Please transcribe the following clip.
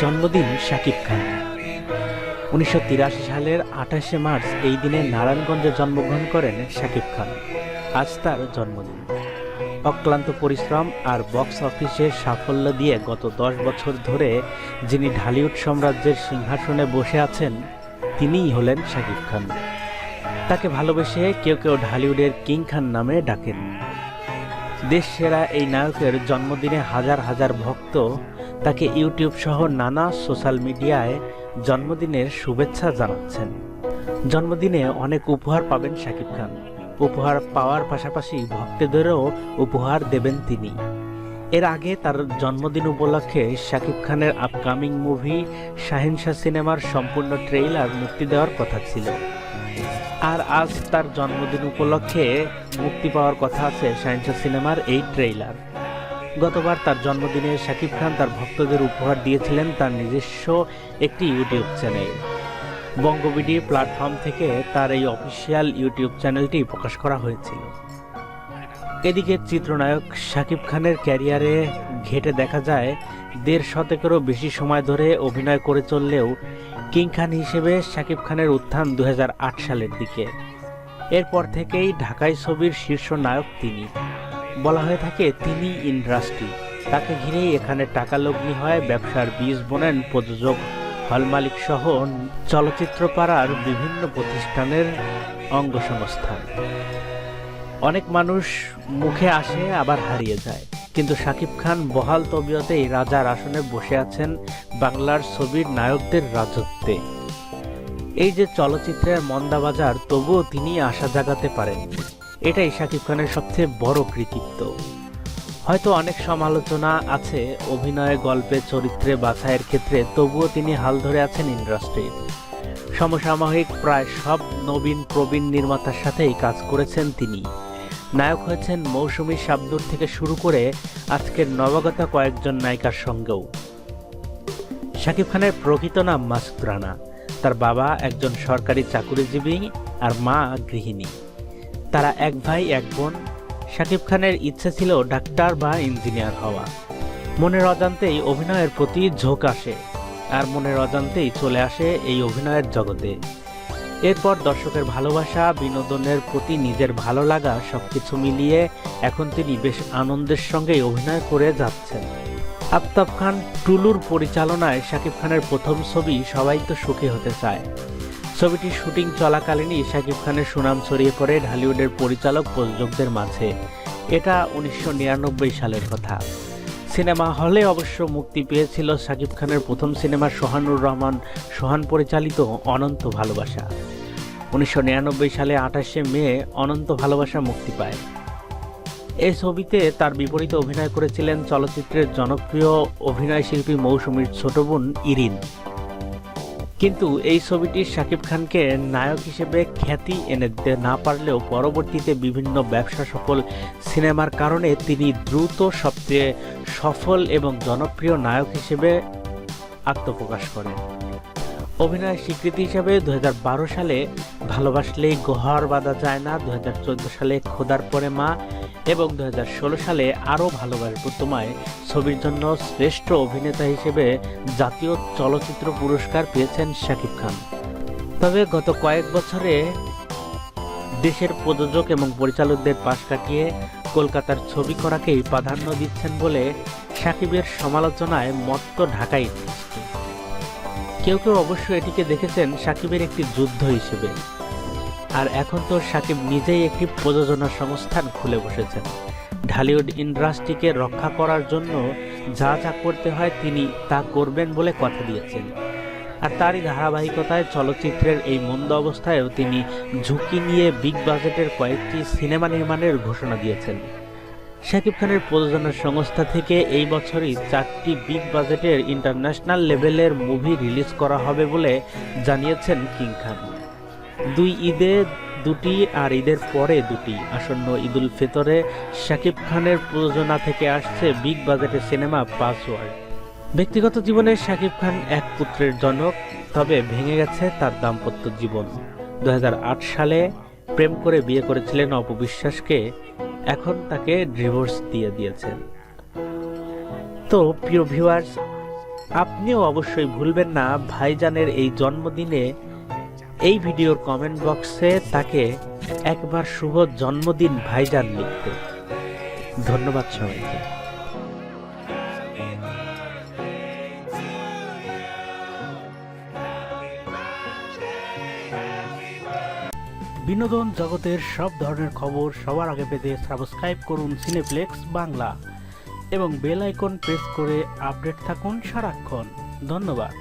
জন্মদিন শাকিব খান। উনিশশো তিরাশি সালের আঠাশে মার্চ এই দিনে নারায়ণগঞ্জে জন্মগ্রহণ করেন শাকিব খান। আজ তার জন্মদিন। অক্লান্ত পরিশ্রম আর বক্স অফিসে সাফল্য দিয়ে গত দশ বছর ধরে যিনি ঢালিউড সাম্রাজ্যের সিংহাসনে বসে আছেন, তিনিই হলেন শাকিব খান। তাকে ভালোবেসে কেউ কেউ ঢালিউডের কিং খান নামে ডাকেন। দেশ সেরা এই নায়কের জন্মদিনে হাজার হাজার ভক্ত তাকে ইউটিউব সহ নানা সোশ্যাল মিডিয়ায় জন্মদিনের শুভেচ্ছা জানাচ্ছেন। জন্মদিনে অনেক উপহার পাবেন শাকিব খান। উপহার পাওয়ার পাশাপাশি ভক্তদেরও উপহার দেবেন তিনি। এর আগে তার জন্মদিন উপলক্ষে শাকিব খানের আপকামিং মুভি, শাহিনশাহ সিনেমার সম্পূর্ণ ট্রেইলার মুক্তি দেওয়ার কথা ছিল। আর আজ তার জন্মদিন উপলক্ষে মুক্তি পাওয়ার কথা আছে শাহিনশাহ সিনেমার এই ট্রেইলার। গতবার তার জন্মদিনে শাকিব খান তার ভক্তদের উপহার দিয়েছিলেন তার নিজস্ব একটি ইউটিউব চ্যানেল। বঙ্গবিডি প্ল্যাটফর্ম থেকে তার এই অফিসিয়াল ইউটিউব চ্যানেলটি প্রকাশ করা হয়েছিল। এদিকে চিত্রনায়ক শাকিব খানের ক্যারিয়ারে ঘেটে দেখা যায়, দেড় শতকেরও বেশি সময় ধরে অভিনয় করে চললেও কিং খান হিসেবে শাকিব খানের উত্থান দু হাজার আট সালের দিকে। এরপর থেকেই ঢাকাই ছবির শীর্ষ নায়ক তিনি। বলা হয়ে থাকে, তিনি ইন্ডাস্ট্রি। তাকে ঘিরেই এখানে টাকা লগ্নি হয়, ব্যবসার বীজ বোনেন, প্রযোজক, হল মালিক সহ চলচ্চিত্র পাড়ার বিভিন্ন প্রতিষ্ঠানের অঙ্গ সংস্থান অনেক মানুষ মুখে আসে, আবার হারিয়ে যায়। কিন্তু শাকিব খান বহাল তবিয়তেই রাজার আসনে বসে আছেন বাংলার ছবির নায়কদের রাজত্বে। এই যে চলচ্চিত্রের মন্দাবাজার তবুও তিনি আশা জাগাতে পারেন। এটাই শাকিব খানের সবচেয়ে বড় কৃতিত্ব। হয়তো অনেক সমালোচনা আছে অভিনয়ে, গল্পে, চরিত্রে, বাছাইয়ের ক্ষেত্রে, তবুও তিনি হাল ধরে আছেন ইন্ডাস্ট্রির সমসাময়িক প্রায় সব নবীন, প্রবীণ নির্মাতার সাথেই কাজ করেছেন তিনি। নায়ক হয়েছেন মৌসুমী শাবদুর থেকে শুরু করে আজকের নবাগতা কয়েকজন নায়িকার সঙ্গেও। শাকিব খানের প্রকৃত নাম মাসুদ রানা। তার বাবা একজন সরকারি চাকুরিজীবী আর মা গৃহিণী। তারা এক ভাই, এক বোন, শাকিব খানের ইচ্ছে ছিল ডাক্তার বা ইঞ্জিনিয়ার হওয়া। মনের অজান্তেই অভিনয়ের প্রতি ঝোঁক আসে আর মনের অজান্তেই চলে আসে এই অভিনয়ের জগতে। এরপর দর্শকের ভালোবাসা, বিনোদনের প্রতি নিজের ভালো লাগা সবকিছু মিলিয়ে এখন তিনি বেশ আনন্দের সঙ্গেই অভিনয় করে যাচ্ছেন। আফতাব খান টুলুর পরিচালনায় শাকিব খানের প্রথম ছবি সবাই তো সুখী হতে চায়। ছবিটির শুটিং চলাকালীনই শাকিব খানের সুনাম ছড়িয়ে পড়ে ঢালিউডের পরিচালক প্রযোজকদের মাঝে। এটা উনিশশো নিরানব্বই সালের কথা। সিনেমা হলে অবশ্য মুক্তি পেয়েছিল শাকিব খানের প্রথম সিনেমা সোহানুর রহমান, সোহান পরিচালিত অনন্ত ভালোবাসা। উনিশশো নিরানব্বই সালে আঠাশে মে অনন্ত ভালোবাসা মুক্তি পায়। এই ছবিতে তার বিপরীতে অভিনয় করেছিলেন চলচ্চিত্রের জনপ্রিয় অভিনয়শিল্পী মৌসুমীর ছোট বোন ইরিন। কিন্তু এই ছবিটি শাকিব খানকে নায়ক হিসেবে খ্যাতি এনে দিতে না পারলেও পরবর্তীতে বিভিন্ন ব্যবসা সফল সিনেমার কারণে তিনি দ্রুত সবচেয়ে সফল এবং জনপ্রিয় নায়ক হিসেবে আত্মপ্রকাশ করেন। অভিনয়ের স্বীকৃতি হিসাবে দু হাজার বারো সালে ভালোবাসলেই গোহার বাঁধা যায় না দু হাজার চোদ্দ সালে খোদার পরে মা এবং দু হাজার ষোলো সালে আরও ভালোবাসবো তোমায় ছবির জন্য শ্রেষ্ঠ অভিনেতা হিসেবে জাতীয় চলচ্চিত্র পুরস্কার পেয়েছেন শাকিব খান। তবে গত কয়েক বছরে দেশের প্রযোজক এবং পরিচালকদের পাশ কাটিয়ে কলকাতার ছবি করাকেই প্রাধান্য দিচ্ছেন বলে সাকিবের সমালোচনায় মত্ত ঢাকা ইন্ডাস্ট্রি কেউ কেউ অবশ্য এটিকে দেখেছেন সাকিবের একটি যুদ্ধ হিসেবে। আর এখন তো সাকিব নিজেই একটি প্রযোজনা সংস্থান খুলে বসেছেন। ঢালিউড ইন্ডাস্ট্রিকে রক্ষা করার জন্য যা যা করতে হয় তিনি তা করবেন বলে কথা দিয়েছেন। আর তারই ধারাবাহিকতায় চলচ্চিত্রের এই মন্দ অবস্থায়ও তিনি ঝুঁকি নিয়ে বিগ বাজেটের কয়েকটি সিনেমা নির্মাণের ঘোষণা দিয়েছেন। শাকিব খানের প্রযোজনা সংস্থা থেকে এই বছরই চারটি বিগ বাজেটের ইন্টারন্যাশনাল লেভেলের মুভি রিলিজ করা হবে বলে জানিয়েছেন কিং খান। দুই ঈদে দুটি আর ঈদের পরে দুটি। আসন্ন ঈদুল ফিতরে শাকিব খানের প্রযোজনা থেকে আসছে বিগ বাজেটের সিনেমা পাসওয়ার্ড। ব্যক্তিগত জীবনে শাকিব খান এক পুত্রের জনক, তবে ভেঙে গেছে তার দাম্পত্য জীবন। দু হাজার আট সালে প্রেম করে বিয়ে করেছিলেন অপবিশ্বাসকে এখন তাকে ডিভোর্স দিয়ে দিয়েছেন। তো প্রিয় ভিউয়ার্স, আপনিও অবশ্যই ভুলবেন না, ভাইজানের এই জন্মদিনে এই ভিডিওর কমেন্ট বক্সে তাকে একবার শুভ জন্মদিন ভাইজান লিখতে। ধন্যবাদ সবাইকে। বিনোদন জগতের সব ধরনের খবর সবার আগে পেতে সাবস্ক্রাইব করুন সিনেপ্লেক্স বাংলা এবং বেল আইকন প্রেস করে আপডেট থাকুন সারাক্ষণ। ধন্যবাদ।